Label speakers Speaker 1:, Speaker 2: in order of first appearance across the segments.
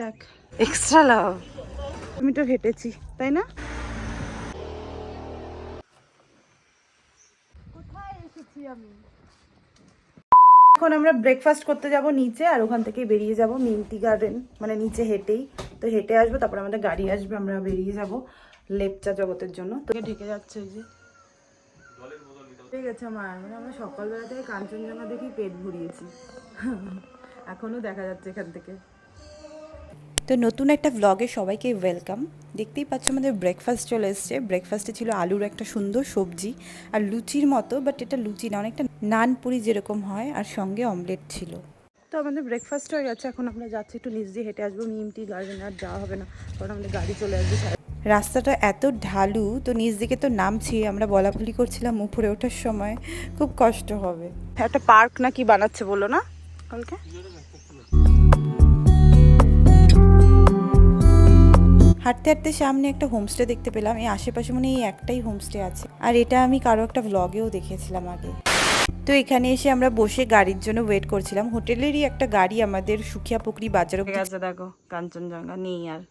Speaker 1: দেখ। এক্সট্রা লাভ আমি তো হেঁটেছি তাই না? কোথায় এসেছি আমি? এখন আমরা ব্রেকফাস্ট করতে যাব নিচে আর ওখান থেকে বেরিয়ে যাব মিন্টি গার্ডেন মানে নিচে হেঁটেই। তো হেঁটে আসব তারপর আমাদের গাড়ি আসবে আমরা বেরিয়ে যাব লেপচা জগতের জন্য। তো ঢেকে যাচ্ছে ওই যে। হয়ে গেছে আমার মানে আমরা সকালবেলা থেকে কাঞ্চনজঙ্ঘা দেখি পেট ভরিয়েছি। এখনও দেখা যাচ্ছে এখান থেকে।
Speaker 2: তো নতুন একটা ব্লগে সবাইকে ওয়েলকাম দেখতেই পাচ্ছ আমাদের ব্রেকফাস্ট চলে এসছে। ব্রেকফাস্টে ছিল আলুর একটা সুন্দর সবজি আর লুচির মতো বাট এটা লুচি না অনেকটা নান পুরি যেরকম হয় আর সঙ্গে অমলেট ছিল।
Speaker 1: তো আমাদের ব্রেকফাস্ট হয়ে গেছে এখন আমরা যাচ্ছি একটু নিচ দিয়ে হেঁটে আসব। মিমটি গার্ডেন আর যাওয়া হবে না কারণ আমাদের গাড়ি চলে আসবে
Speaker 2: রাস্তাটা এত ঢালু তো নিচ দিকে তো নামছি আমরা বলাবলি করছিলাম উপরে ওঠার সময়। খুব কষ্ট হবে।
Speaker 1: একটা পার্ক না কি বানাচ্ছে বলো না কালকে?
Speaker 2: হাঁটতে হাঁটতে সামনে একটা হোমস্টে দেখতে পেলাম। এই আশেপাশে মানে এই একটাই হোমস্টে আছে। আর এটা আমি কারও একটা ভ্লগেও দেখেছিলাম আগে। তো এখানে এসে আমরা বসে গাড়ির জন্য ওয়েট করছিলাম। হোটেলেরই একটা গাড়ি আমাদের সুখিয়া পুকুরি বাজার
Speaker 1: দেখো, কাঞ্চনজঙ্ঘা, নেই আর।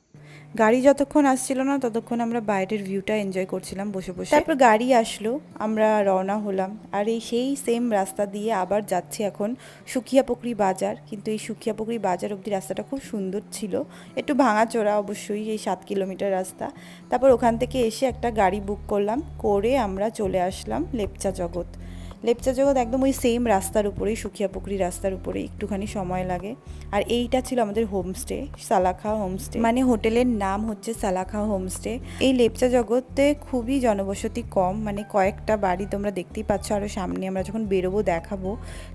Speaker 2: গাড়ি যতক্ষণ আসছিল না, ততক্ষণ আমরা বাইরের ভিউটা এনজয় করছিলাম, বসে বসে। তারপর গাড়ি আসলো, আমরা রওনা হলাম। আর এই সেই সেম রাস্তা দিয়ে আবার যাচ্ছি এখন সুখিয়া পুকুরি বাজার। কিন্তু এই সুখিয়া পুকুরি বাজার অবধি রাস্তাটা খুব সুন্দর ছিল। একটু ভাঙাচোরা অবশ্যই এই সাত কিলোমিটার রাস্তা। তারপর ওখান থেকে এসে একটা গাড়ি বুক করলাম, করে আমরা চলে আসলাম লেপচা জগৎ। লেপচা জগৎ একদম ওই সেম রাস্তার উপরেই, সুখিয়া পুকুরি রাস্তার উপরে একটুখানি সময় লাগে। আর এইটা ছিল আমাদের হোমস্টে সালাখা হোমস্টে মানে হোটেলের নাম হচ্ছে সালাখা হোমস্টে এই লেপচা জগতে খুবই জনবসতি কম মানে কয়েকটা বাড়ি তোমরা দেখতেই পাচ্ছ আরও সামনে আমরা যখন বেরোবো দেখাবো।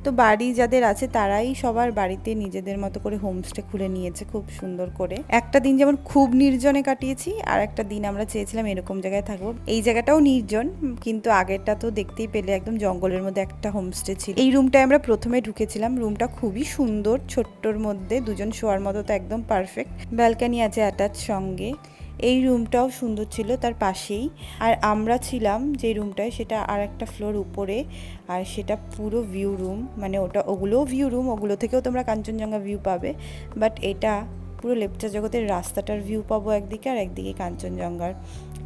Speaker 2: তো বাড়ি যাদের আছে তারাই সবার বাড়িতে নিজেদের মতো করে হোমস্টে খুলে নিয়েছে খুব সুন্দর করে। একটা দিন যেমন খুব নির্জনে কাটিয়েছি, আর একটা দিন আমরা চেয়েছিলাম এরকম জায়গায় থাকব। এই জায়গাটাও নির্জন, কিন্তু আগেরটা তো দেখতেই পেলে, একদম জঙ্গলের মধ্যে একটা হোমস্টে ছিল। এই রুমটায় আমরা প্রথমে ঢুকেছিলাম। রুমটা খুবই সুন্দর, ছোট্টর মধ্যে। দুজন শোয়ার মতো তো একদম পারফেক্ট ব্যালকানি আছে অ্যাটাচ সঙ্গে। এই রুমটাও সুন্দর ছিল তার পাশেই। আর আমরা ছিলাম যে রুমটায় সেটা আর একটা ফ্লোর উপরে। আর সেটা পুরো ভিউ রুম মানে ওটা, ওগুলোও ভিউ রুম ওগুলো থেকেও তোমরা কাঞ্চনজঙ্ঘা ভিউ পাবে। বাট এটা পুরো লেপচা জগতের রাস্তাটার ভিউ পাবো একদিকে আর একদিকে কাঞ্চনজঙ্ঘার।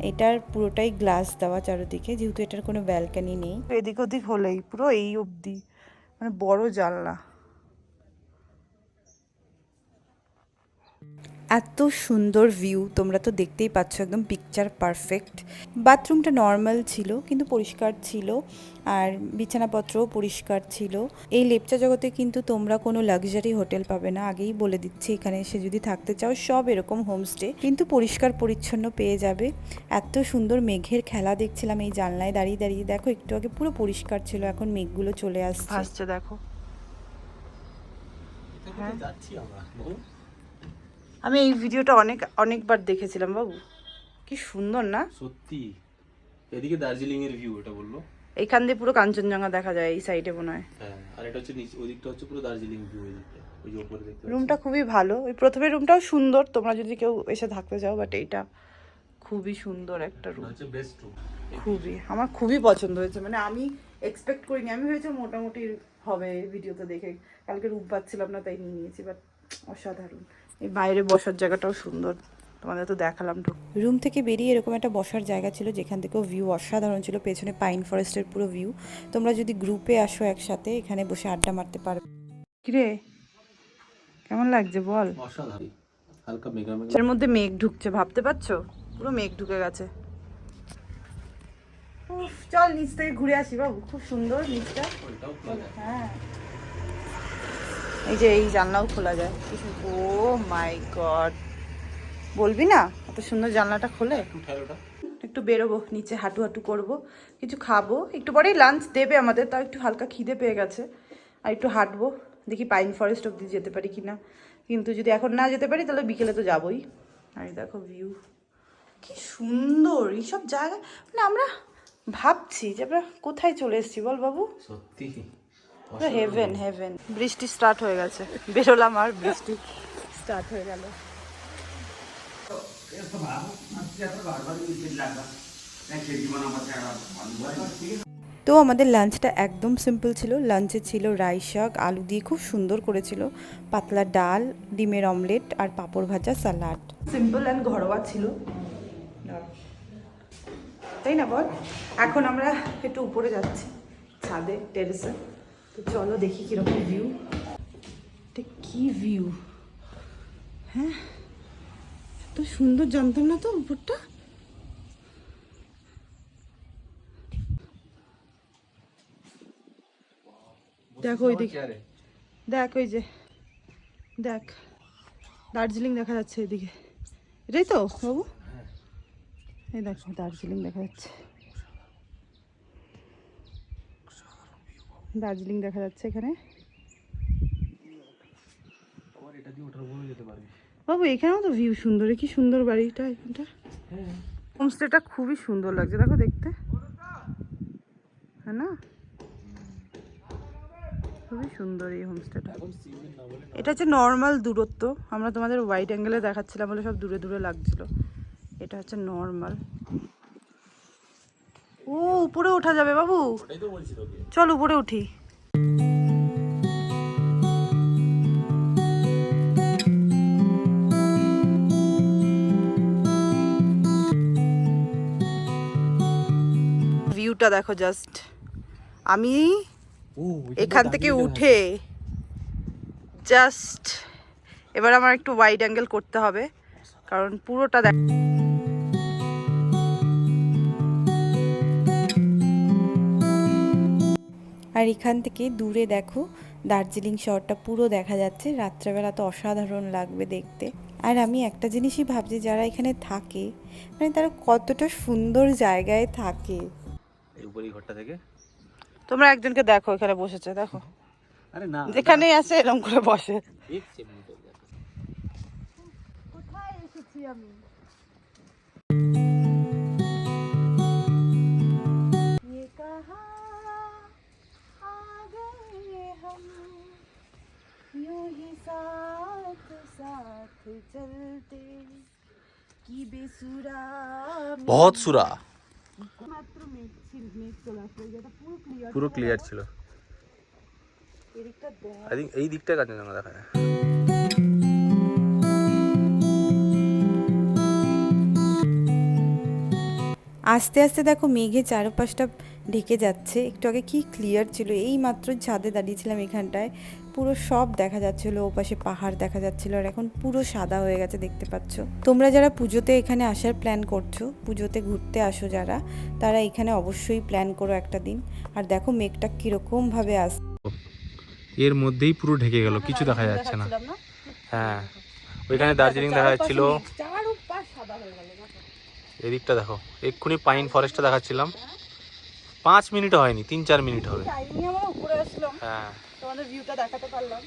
Speaker 2: এটার পুরোটাই গ্লাস দেওয়া চারোদিকে, যেহেতু এটার কোনো ব্যালকানি নেই।
Speaker 1: এদিক ওদিক হলেই পুরো এই অবধি মানে বড় জানলা।
Speaker 2: এত সুন্দর ভিউ তোমরা তো দেখতেই পাচ্ছ একদম পিকচার পারফেক্ট বাথরুমটা নর্মাল ছিল কিন্তু পরিষ্কার ছিল আর বিছানাপত্রও পরিষ্কার ছিল। এই লেপচা জগতে কিন্তু তোমরা কোনো লাক্সারি হোটেল পাবে না আগেই বলে দিচ্ছি এখানে এসে যদি থাকতে চাও সব এরকম হোমস্টে কিন্তু পরিষ্কার পরিচ্ছন্ন পেয়ে যাবে। এত সুন্দর মেঘের খেলা দেখছিলাম এই জানলায় দাঁড়িয়ে দাঁড়িয়ে দেখো একটু আগে পুরো পরিষ্কার ছিল এখন মেঘগুলো চলে আসছে।
Speaker 1: ভাসছে দেখো। হ্যাঁ।
Speaker 3: যাচ্ছি আমরা
Speaker 1: আমি এই ভিডিওটা অনেক অনেকবার দেখেছিলাম বাবু। কি সুন্দর না?
Speaker 3: সত্যি। এদিকে দার্জিলিং এর ভিউ এটা বলল।
Speaker 1: এইখান দিয়ে পুরো কাঞ্চনজঙ্ঘা দেখা যায় এই সাইডে মনে হয়।
Speaker 3: হ্যাঁ আর এটা হচ্ছে নিচে ওদিকটা হচ্ছে পুরো দার্জিলিং ভিউ ওই যে উপরে দেখতে
Speaker 1: রুমটা খুবই ভালো। ওই প্রথমে রুমটাও সুন্দর তোমরা যদি কেউ এসে থাকতে চাও বাট এইটা খুবই সুন্দর একটা রুম
Speaker 3: হচ্ছে বেস্ট রুম
Speaker 1: খুবই আমার খুবই পছন্দ হয়েছে। মানে আমি এক্সপেক্ট করিনি। আমি ভেবেছি মোটামুটি হবে ভিডিওতে দেখে। কালকে রুম পাচ্ছিলাম না তাই নিয়ে নিয়েছি বাট অসাধারণ। এই বাইরে বসার জায়গাটাও সুন্দর। তোমাদের তো দেখালাম তো।
Speaker 2: রুম থেকে বেরিয়ে এরকম একটা বসার জায়গা ছিল যেখান থেকেও ভিউ অসাধারণ ছিল। পেছনে পাইন ফরেস্টের পুরো ভিউ তোমরা যদি গ্রুপে আসো একসাথে এখানে বসে আড্ডা মারতে পারবে।
Speaker 1: কিরে? কেমন লাগছে বল?
Speaker 3: অসাধারণ। হালকা মেঘা মেঘা
Speaker 1: এর মধ্যে মেঘ ঢুকছে ভাবতে পারছ? পুরো মেঘ ঢুকে গেছে। উফ, চল নিচ থেকে ঘুরে আসি বাবু। খুব সুন্দর নিচটা। হ্যাঁ। এই যে এই জানলাও খোলা যায়। ও মাই গড বলবি না? এত সুন্দর জানলাটা খোলে?
Speaker 3: একটু
Speaker 1: বেরোবো নিচে হাঁটু হাঁটু করব কিছু খাব। একটু পরেই লাঞ্চ দেবে আমাদের তাও একটু হালকা খিদে পেয়ে গেছে। আর একটু হাঁটবো দেখি পাইন ফরেস্ট অব্দি যেতে পারি কিনা। কিন্তু যদি এখন না যেতে পারি তাহলে বিকেলে তো যাবোই। আর দেখো ভিউ কি সুন্দর! এইসব জায়গা মানে আমরা ভাবছি যে আমরা কোথায় চলে এসেছি বল বাবু?
Speaker 3: সত্যি?
Speaker 1: হেভেন হেভেন বৃষ্টি স্টার্ট হয়ে গেছে। বেরোলাম আর বৃষ্টি স্টার্ট হয়ে গেল।
Speaker 2: তো আমাদের লাঞ্চটা একদম সিম্পল ছিল। লাঞ্চে ছিল রাই শাক আলু দিয়ে খুব সুন্দর করেছিল। পাতলা ডাল ডিমের অমলেট আর পাঁপড় ভাজা স্যালাড
Speaker 1: সিম্পল অ্যান্ড ঘরোয়া ছিল। তাই না বল? এখন আমরা একটু উপরে যাচ্ছি ছাদে টেরেসে তো চলো দেখি কীরকম ভিউ এটা কি ভিউ হ্যাঁ এত সুন্দর জানতাম না তো উপরটা। দেখো ওই দিকে। দেখ ওই যে দেখ। দার্জিলিং দেখা যাচ্ছে এদিকে। এটাই তো বাবু? এই দেখো দার্জিলিং দেখা যাচ্ছে। দার্জিলিং দেখা যাচ্ছে এখানে। বাবু এখানেও তো ভিউ সুন্দর। কি সুন্দর বাড়িটা এখানটা। হোমস্টেটা খুবই সুন্দর লাগছে দেখো দেখতে। হ্যাঁ না? খুবই সুন্দর এই হোমস্টেটা এটা হচ্ছে নর্মাল দূরত্ব। আমরা তোমাদের হোয়াইট অ্যাঙ্গেলে দেখাচ্ছিলাম বলে সব দূরে দূরে লাগছিল। এটা হচ্ছে নর্মাল ও উপরে ওঠা যাবে বাবু। চল উপরে উঠি। ভিউটা দেখো জাস্ট আমি এখান থেকে উঠে জাস্ট এবার আমার একটু ওয়াইড অ্যাঙ্গেল করতে হবে কারণ পুরোটা দেখ
Speaker 2: আর এখান থেকে দূরে দেখো দার্জিলিং শহরটা পুরো দেখা যাচ্ছে রাত্রেবেলা তো অসাধারণ লাগবে দেখতে আর আমি একটা জিনিসই ভাবছি যারা এখানে থাকে মানে তারা কতটা সুন্দর জায়গায় থাকে
Speaker 3: এই উপরে এই ঘরটা থেকে
Speaker 1: তোমরা একজনকে দেখো এখানে বসেছে দেখো
Speaker 3: আরে না
Speaker 1: যেখানে আসে এরকম করে বসে
Speaker 3: এক সেকেন্ড
Speaker 1: কোথায় এসেছি আমি ये कहाँ यूं ही साथ साथ चलते কি বেসুরা
Speaker 3: বহুত সুরা
Speaker 1: মাত্র মেঘ ছিল মেঘ চলে আসলো এই জায়গাটা পুরো ক্লিয়ার
Speaker 3: পুরো ক্লিয়ার ছিল
Speaker 1: এদিকটা দেখ
Speaker 3: আই থিঙ্ক এই দিকটা কাঞ্চনজঙ্ঘা দেখা যায়
Speaker 2: আস্তে আস্তে দেখো মেঘে চারপাশটা ঢেকে যাচ্ছে একটু আগে কি ক্লিয়ার ছিল এই মাত্র ছাদে দাঁড়িয়েছিলাম এখানটায় পুরো সব দেখা যাচ্ছিল ওপাশে পাহাড় দেখা যাচ্ছিল আর এখন পুরো সাদা হয়ে গেছে দেখতে পাচ্ছ। তোমরা যারা পুজোতে এখানে আসার প্ল্যান করছ পুজোতে ঘুরতে আসো যারা তারা এখানে অবশ্যই প্ল্যান করো একটা দিন। আর দেখো মেঘটা কীরকম ভাবে আস
Speaker 3: এর মধ্যেই পুরো ঢেকে গেল কিছু দেখা যাচ্ছে না। হ্যাঁ ওইখানে দার্জিলিং দেখা যাচ্ছিল।
Speaker 1: চারপাশ সাদা হয়ে গেল
Speaker 3: এদিকটা দেখো এক্ষুনি পাইন ফরেস্টটা দেখাচ্ছিলাম। পাঁচ মিনিট হয়নি তিন চার মিনিট হবে।
Speaker 1: টাইমে আমরা উপরে আসলাম
Speaker 3: হ্যাঁ।
Speaker 1: তোমাদের ভিউটা দেখাতে পারলাম।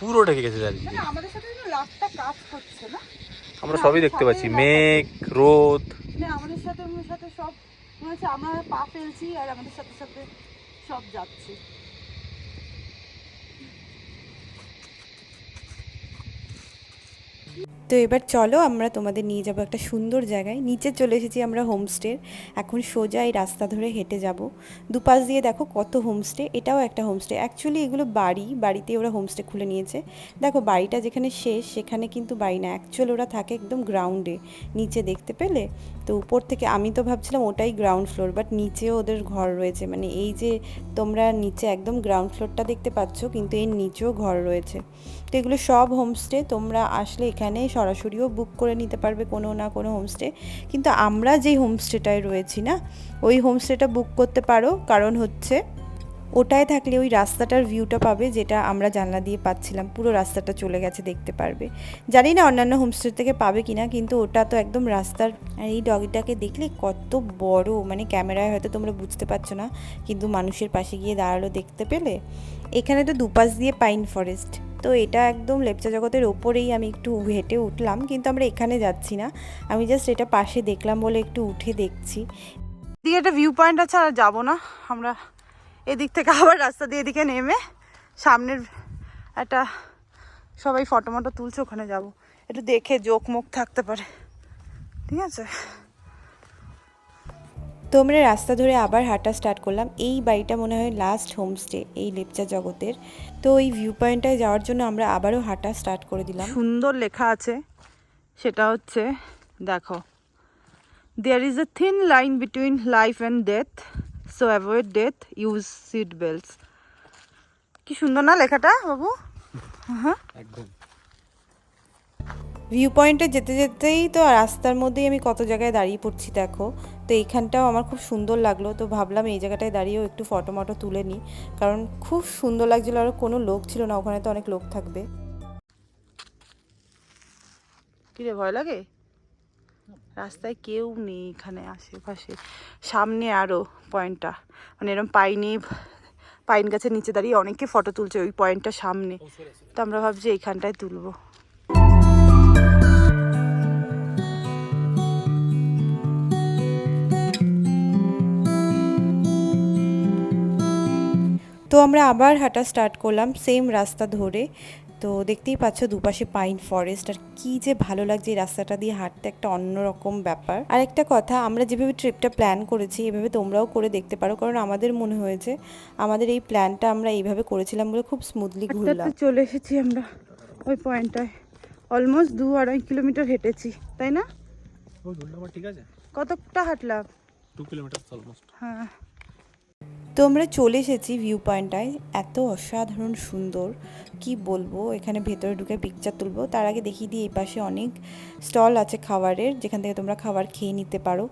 Speaker 3: পুরো ঢেকে গেছে
Speaker 1: মানে আমাদের সাথে লাফটা কাজ হচ্ছে না।
Speaker 3: আমরা সবই দেখতে পাচ্ছি। মেঘ রোদ।
Speaker 1: মানে আমাদের সাথে আমাদের সাথে সব মনে হচ্ছে আমরা পা ফেলছি আর আমাদের সাথে সাথে সব যাচ্ছে।
Speaker 2: তো এবার চলো আমরা তোমাদের নিয়ে যাব একটা সুন্দর জায়গায়। নিচে চলে এসেছি আমরা হোমস্টের। এখন সোজা এই রাস্তা ধরে হেঁটে যাব। দুপাশ দিয়ে দেখো কত হোমস্টে, এটাও একটা হোমস্টে। অ্যাকচুয়ালি এগুলো বাড়ি বাড়িতে ওরা হোমস্টে খুলে নিয়েছে। দেখো বাড়িটা যেখানে শেষ, সেখানে কিন্তু বাড়ি না। অ্যাকচুয়ালি ওরা থাকে একদম গ্রাউন্ডে নিচে দেখতে পেলে? তো উপর থেকে আমি তো ভাবছিলাম ওটাই গ্রাউন্ড ফ্লোর বাট নিচেও ওদের ঘর রয়েছে। মানে এই যে তোমরা নিচে একদম গ্রাউন্ড ফ্লোরটা দেখতে পাচ্ছ, কিন্তু এর নিচেও ঘর রয়েছে। তো এগুলো সব হোমস্টে তোমরা আসলে এখানে সরাসরিও বুক করে নিতে পারবে কোনো না কোনো হোমস্টে কিন্তু আমরা যেই হোমস্টেটায় রয়েছি না, ওই হোমস্টেটা বুক করতে পারো। কারণ হচ্ছে ওটায় থাকলে ওই রাস্তাটার ভিউটা পাবে যেটা আমরা জানলা দিয়ে পাচ্ছিলাম। পুরো রাস্তাটা চলে গেছে দেখতে পারবে। জানি না অন্যান্য হোমস্টে থেকে পাবে কিনা, কিন্তু ওটা তো একদম রাস্তার, আর এই ডগিটাকে দেখলে কত বড় মানে ক্যামেরায় হয়তো তোমরা বুঝতে পারছ না, কিন্তু মানুষের পাশে গিয়ে দাঁড়াল দেখতে পেলে। এখানে তো দুপাশ দিয়ে পাইন ফরেস্ট তো এটা একদম লেপচা জগতের ওপরেই আমি একটু হেঁটে উঠলাম, কিন্তু আমরা এখানে যাচ্ছি না। আমি জাস্ট এটা পাশে দেখলাম বলে একটু উঠে দেখছি।
Speaker 1: এদিকে একটা ভিউ পয়েন্ট আছে আর যাব না, আমরা এদিক থেকে আবার রাস্তা দিয়ে এদিকে নেমে সামনের একটা সবাই ফটো মটো তুলছে ওখানে যাব। একটু দেখে জোক মুখ থাকতে পারে। ঠিক আছে?
Speaker 2: তো আমরা রাস্তা ধরে আবার হাঁটা স্টার্ট করলাম। এই বাড়িটা মনে হয় লাস্ট হোমস্টে এই লেপচা জগতের। তো এই ভিউ পয়েন্টটায় যাওয়ার জন্য আমরা আবারও হাঁটা স্টার্ট করে দিলাম।
Speaker 1: সুন্দর লেখা আছে। সেটা হচ্ছে দেখো there is a thin line between life and death so avoid death use seat belts কি সুন্দর না লেখাটা বাবু?
Speaker 3: একদম।
Speaker 2: ভিউ পয়েন্টে যেতে যেতেই তো রাস্তার মধ্যেই আমি কত জায়গায় দাঁড়িয়ে পড়ছি দেখো। তো এইখানটাও আমার খুব সুন্দর লাগল তো ভাবলাম এই জায়গাটায় দাঁড়িয়েও একটু ফটো মটো তুলে নিই। কারণ খুব সুন্দর লাগছিল আর কোনো লোক ছিল না ওখানে তো অনেক লোক থাকবে।
Speaker 1: কিরে ভয় লাগে? রাস্তায় কেউ নেই এখানে আশেপাশে। সামনে আরও পয়েন্টটা মানে এরকম পাইনি পাইন গাছের নিচে দাঁড়িয়ে অনেকে ফটো তুলছে ওই পয়েন্টটা সামনে। তো আমরা ভাবছি এইখানটায় তুলবো।
Speaker 2: তো আমরা আবার হাঁটা স্টার্ট করলাম সেম রাস্তা ধরে। তো দেখতেই পাচ্ছ দুপাশে পাইন ফরেস্ট। আর কি যে ভালো লাগছে এই রাস্তাটা দিয়ে হাঁটতে একটা অন্যরকম ব্যাপার। আর একটা কথা আমরা যেভাবে ট্রিপটা প্ল্যান করেছি এভাবে তোমরাও করে দেখতে পারো। কারণ আমাদের মনে হয়েছে আমাদের এই প্ল্যানটা আমরা এইভাবে করেছিলাম বলে খুব স্মুথলি ঘুরলাম।
Speaker 1: চলে এসেছি আমরা ওই পয়েন্টটায়। অলমোস্ট দু আড়াই কিলোমিটার হেঁটেছি তাই না?
Speaker 3: ঠিক আছে।
Speaker 1: কতটা হাঁটলাম?
Speaker 3: টু কিলোমিটার অলমোস্ট
Speaker 2: তো আমরা চলে এসেছি ভিউ পয়েন্টটায় এত অসাধারণ সুন্দর। কি বলব? এখানে ভেতরে ঢুকে পিকচার তুলবো। তার আগে দেখিয়ে দিই, এই পাশে অনেক স্টল আছে খাবারের, যেখান থেকে তোমরা খাবার খেয়ে নিতে পারো।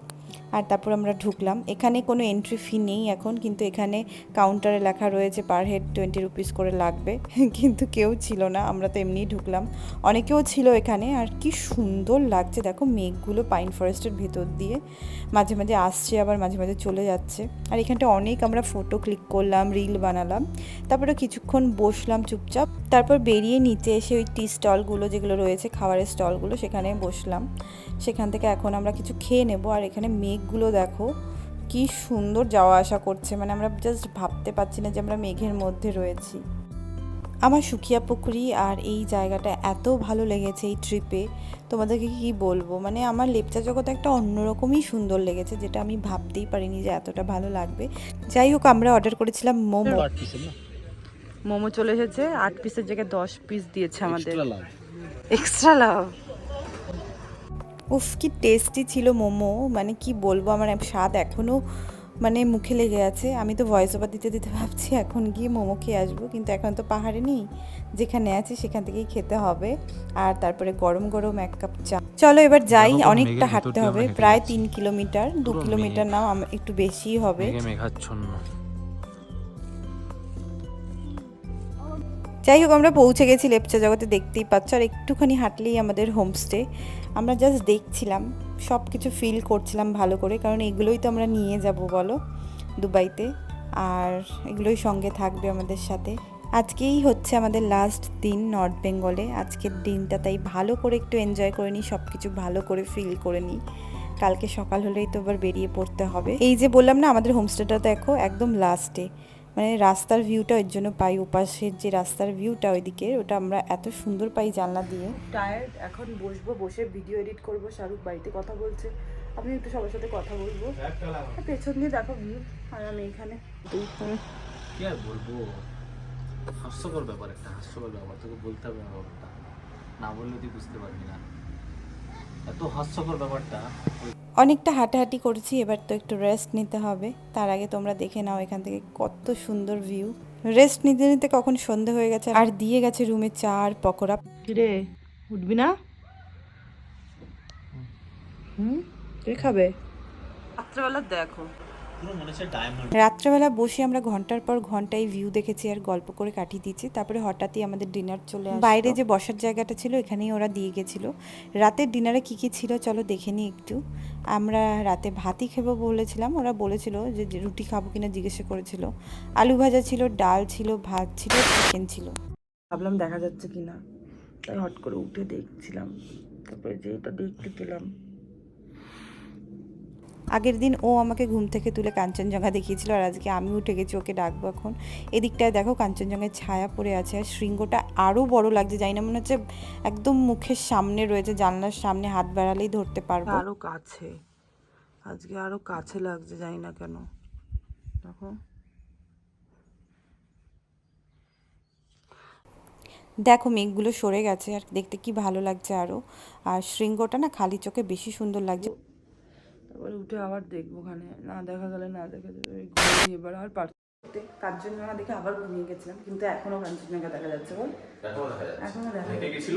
Speaker 2: আর তারপর আমরা ঢুকলাম। এখানে কোনো এন্ট্রি ফি নেই এখন, কিন্তু এখানে কাউন্টারে লেখা রয়েছে পার হেড টোয়েন্টি রুপিস করে লাগবে। কিন্তু কেউ ছিল না, আমরা তো এমনিই ঢুকলাম। অনেকেও ছিল এখানে, আর কি সুন্দর লাগছে। দেখো মেঘগুলো পাইন ফরেস্টের ভেতর দিয়ে মাঝে মাঝে আসছে, আবার মাঝে মাঝে চলে যাচ্ছে। আর এখানটা অনেক আমরা ফটো ক্লিক করলাম রিল বানালাম। তারপরে কিছুক্ষণ বসলাম চুপচাপ। তারপর বেরিয়ে নিচে এসে ওই টি স্টলগুলো যেগুলো রয়েছে, খাবারের স্টলগুলো সেখানে বসলাম। সেখান থেকে এখন আমরা কিছু খেয়ে নেব। আর এখানে মেঘগুলো দেখো কি সুন্দর যাওয়া আসা করছে। মানে আমরা জাস্ট ভাবতে পারছি না যে আমরা মেঘের মধ্যে রয়েছি। আমার সুখিয়া পুকুরি আর এই জায়গাটা এত ভালো লেগেছে এই ট্রিপে তোমাদেরকে কি বলব? মানে আমার লেপচা জগৎ একটা অন্যরকমই সুন্দর লেগেছে যেটা আমি ভাবতেই পারিনি যে এতটা ভালো লাগবে। যাই হোক আমরা অর্ডার করেছিলাম মোমো।
Speaker 1: মোমো চলে এসেছে আট পিসের জায়গায় দশ পিস দিয়েছে আমাদের।
Speaker 3: এক্সট্রা লাভ
Speaker 2: উফ কি টেস্টি ছিল মোমো। মানে কি বলব আমার স্বাদ এখনও মানে মুখে লেগে আছে। আমি তো ভয়েস ওভার দিতে দিতে ভাবছি এখন গিয়ে মোমো খেয়ে আসব। কিন্তু এখন তো পাহাড়ে নেই যেখানে আছি সেখান থেকেই খেতে হবে। আর তারপরে গরম গরম এক কাপ চা। চলো এবার যাই অনেকটা হাঁটতে হবে প্রায় তিন কিলোমিটার দু কিলোমিটার। নাও একটু বেশিই হবে।
Speaker 3: মেঘাচ্ছন্ন।
Speaker 2: যাই হোক আমরা পৌঁছে গেছি লেপচা জগতে দেখতেই পাচ্ছ। আর একটুখানি হাঁটলেই আমাদের হোমস্টে আমরা জাস্ট দেখছিলাম সব কিছু ফিল করছিলাম ভালো করে, কারণ এগুলোই তো আমরা নিয়ে যাব বলো দুবাইতে, আর এগুলোই সঙ্গে থাকবে আমাদের সাথে। আজকেই হচ্ছে আমাদের লাস্ট দিন নর্থ বেঙ্গলে আজকের দিনটা তাই ভালো করে একটু এনজয় করে নিই সব কিছু ভালো করে ফিল করে নিই। কালকে সকাল হলেই তো আবার বেরিয়ে পড়তে হবে। এই যে বললাম না, আমাদের হোমস্টেটা দেখো একদম লাস্টে মানে রাস্তার ভিউটা ওই জন্য পাই ওপাশের যে রাস্তার ভিউটা ওইদিকে ওটা আমরা এত সুন্দর পাই জানলা দিয়ে।
Speaker 1: টায়ার্ড এখন বসবো বসে ভিডিও এডিট করব শাহরুখ বাড়িতে কথা বলছে। আমি একটু সবার সাথে কথা বলব। পেছন দিয়ে দেখো ভিউ আর আমি এখানে।
Speaker 3: কি আর বলব? হাস্যকর ব্যাপার একটা হাস্যকর ব্যাপার তোকে বলতে হবে ব্যাপারটা। না বললে তুই বুঝতে পারবি না। এত হাস্যকর ব্যাপারটা।
Speaker 2: অনেকটা হাঁটাহাঁটি করেছি এবার তো একটু রেস্ট নিতে হবে। তার আগে তোমরা দেখে নাও এখান থেকে কত সুন্দর ভিউ রেস্ট নিতে নিতে কখন সন্ধে হয়ে গেছে আর দিয়ে গেছে রুমে চা আর পকোড়া।
Speaker 1: রে উঠবি না? হুম? কে খাবে? রাত্রেবেলা দেখো।
Speaker 2: রাত্রেবেলা বসে আমরা ঘণ্টার পর ঘন্টায় ভিউ দেখেছি আর গল্প করে কাটিয়ে দিচ্ছি তারপরে হঠাৎই আমাদের ডিনার চলে বাইরে যে বসার জায়গাটা ছিল এখানেই ওরা দিয়ে গেছিল। রাতের ডিনারে কি কি ছিল চলো দেখে নিই একটু। আমরা রাতে ভাতই খেবো বলেছিলাম। ওরা বলেছিল যে রুটি খাব কিনা জিজ্ঞেস করেছিল। আলু ভাজা ছিল ডাল ছিল ভাত ছিল চিকেন ছিল।
Speaker 1: ভাবলাম দেখা যাচ্ছে কিনা। তাই হট করে উঠে দেখছিলাম। তারপরে যে এটা দেখতে পেলাম।
Speaker 2: আগের দিন ও আমাকে ঘুম থেকে তুলে কাঞ্চনজঙ্ঘা দেখিয়েছিল আর আজকে আমি উঠে গেছি ওকে ডাকবো এখন। এদিকটায় দেখো কাঞ্চনজঙ্ঘায় ছায়া পড়ে আছে আর শৃঙ্গটা আরও বড় লাগছে জানি না মনে হচ্ছে একদম মুখের সামনে রয়েছে জানলার সামনে হাত বাড়ালেই ধরতে পারব।
Speaker 1: আরও কাছে। আজকে আরও কাছে লাগছে জানি না কেন। দেখো।
Speaker 2: দেখো মেঘগুলো সরে গেছে আর দেখতে কি ভালো লাগছে আরও আর শৃঙ্গটা না খালি চোখে বেশি সুন্দর লাগছে।
Speaker 1: তারপরে উঠে আবার দেখব ওখানে। না দেখা গেলে না দেখা যাবে এবার আর পারতে কাঞ্চনজঙ্ঘা দেখে আবার ঘুমিয়ে গেছিলাম কিন্তু এখনও কাঞ্চনজঙ্ঘা দেখা যাচ্ছে বল। এখনও দেখা যাচ্ছে।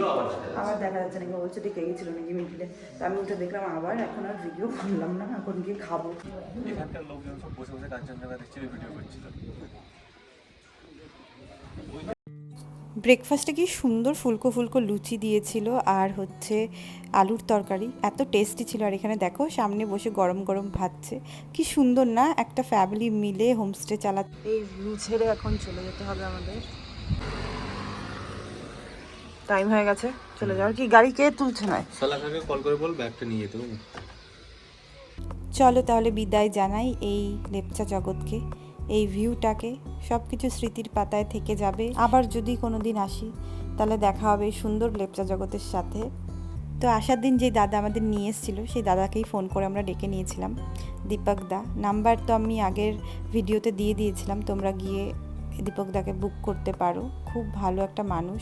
Speaker 1: আবার দেখা যাচ্ছে। নাকি? বলছে ডেকে গেছিল নাকি? মিডিলে তো আমি উঠে দেখলাম আবার এখন আর ভিডিও করলাম না এখন গিয়ে খাব।
Speaker 3: এখানকার লোকজন সব বসে বসে কাঞ্চনজঙ্ঘা দেখছিল ভিডিও করছিল।
Speaker 2: ব্রেকফাস্টে কি সুন্দর ফুলকো ফুলকো লুচি দিয়েছিল আর হচ্ছে আলুর তরকারি। এত টেস্টি ছিল। আর এখানে দেখো সামনে বসে গরম গরম ভাতছে। কি সুন্দর না? একটা ফ্যামিলি মিলে হোমস্টে চালা
Speaker 1: এই ভিউ ছেড়ে এখন চলে যেতে হবে আমাদের। টাইম হয়ে গেছে চলে যাওয়ার কি গাড়ি কে তুলছে না
Speaker 3: সালাকাকে কল করে বল ব্যাগটা নিয়ে যেতে
Speaker 2: চলো তাহলে বিদায় জানাই এই লেপচা জগৎকে। এই ভিউটাকে সব কিছু স্মৃতির পাতায় থেকে যাবে। আবার যদি কোনো দিন আসি, তাহলে দেখা হবে সুন্দর লেপচা জগতের সাথে। তো আসার দিন যে দাদা আমাদের নিয়ে এসেছিল, সেই দাদাকেই ফোন করে আমরা ডেকে নিয়েছিলাম। দীপক দা নাম্বার তো আমি আগের ভিডিওতে দিয়ে দিয়েছিলাম, তোমরা গিয়ে দীপক দাকে বুক করতে পারো। খুব ভালো একটা মানুষ,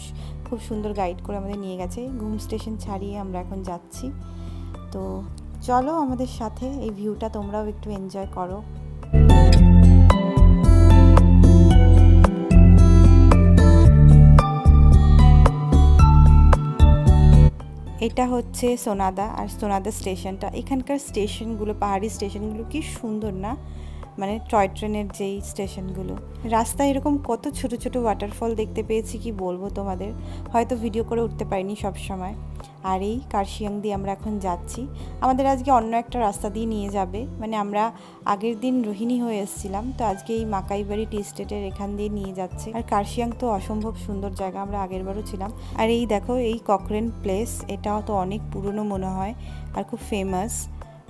Speaker 2: খুব সুন্দর গাইড করে আমাদের নিয়ে গেছে। ঘুম স্টেশন ছাড়িয়ে আমরা এখন যাচ্ছি। তো চলো আমাদের সাথে এই ভিউটা তোমরাও একটু এনজয় করো। এটা হচ্ছে সোনাদা আর সোনাদা স্টেশনটা। এখানকার স্টেশনগুলো, পাহাড়ি স্টেশনগুলো কি সুন্দর না? মানে টয় ট্রেনের যেই স্টেশনগুলো। রাস্তায় এরকম কত ছোট ছোট ওয়াটারফল দেখতে পেয়েছি কি বলব তোমাদের? হয়তো ভিডিও করে উঠতে পারিনি সব সময় আর এই কার্শিয়াং দিয়ে আমরা এখন যাচ্ছি। আমাদের আজকে অন্য একটা রাস্তা দিয়ে নিয়ে যাবে। মানে আমরা আগের দিন রোহিণী হয়ে এসেছিলাম, তো আজকে এই মাকাইবাড়ি টি স্টেটের এখান দিয়ে নিয়ে যাচ্ছে। আর কার্শিয়াং তো অসম্ভব সুন্দর জায়গা, আমরা আগের বারও ছিলাম। আর এই দেখো, এই ককরেন প্লেস, এটাও তো অনেক পুরনো মনে হয়, আর খুব ফেমাস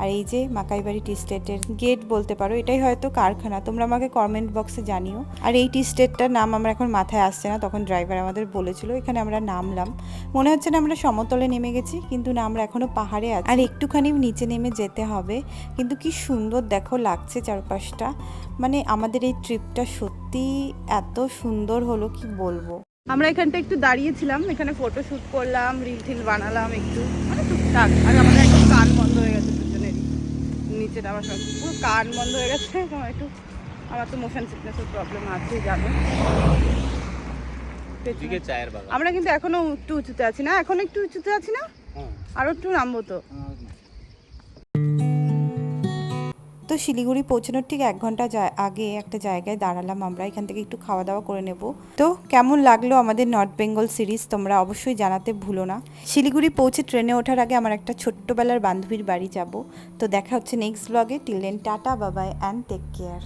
Speaker 2: আর এই যে মাকাইবাড়ি টি স্টেটের গেট বলতে পারো, এটাই হয়তো কারখানা। তোমরা আমাকে কমেন্ট বক্সে জানিও। আর এই টি স্টেটটার নাম আমার এখন মাথায় আসছে না, তখন ড্রাইভার আমাদের বলেছিল, এখানে আমরা নামলাম। মনে হচ্ছে না আমরা সমতলে নেমে গেছি, কিন্তু না, আমরা এখনও পাহাড়ে আছি। আর একটুখানি নিচে নেমে যেতে হবে, কিন্তু কি সুন্দর দেখো লাগছে চারপাশটা। মানে আমাদের এই ট্রিপটা সত্যি এত সুন্দর হলো, কি বলব?
Speaker 1: আমরা এখানটা একটু দাঁড়িয়েছিলাম, এখানে ফটো শ্যুট করলাম রিল টিল বানালাম একটু। মানে টুকটাক, আর আমাদের একদম কান বন্ধ হয়ে গেছে। দুজনেরই নামার সময় পুরো কান বন্ধ হয়ে গেছে। একটু আমার তো মোশন সিকনেসের প্রবলেম আছে
Speaker 3: বাগান?
Speaker 1: আমরা কিন্তু এখনও একটু উঁচুতে আছি না? এখন একটু উঁচুতে আছি না?
Speaker 3: হ্যাঁ।
Speaker 1: আরও একটু নামবো তো।
Speaker 2: তো শিলিগুড়ি পৌঁছানোর ঠিক এক ঘণ্টা আগে একটা জায়গায় দাঁড়ালাম আমরা, এখান থেকে একটু খাওয়া দাওয়া করে নেব। তো কেমন লাগল আমাদের নর্থ বেঙ্গল সিরিজ তোমরা অবশ্যই জানাতে ভুলো না। শিলিগুড়ি পৌঁছে ট্রেনে ওঠার আগে আমার একটা ছোট্টবেলার বান্ধবীর বাড়ি যাব। তো দেখা হচ্ছে নেক্সট ব্লগে টিলেন tata Babai and take care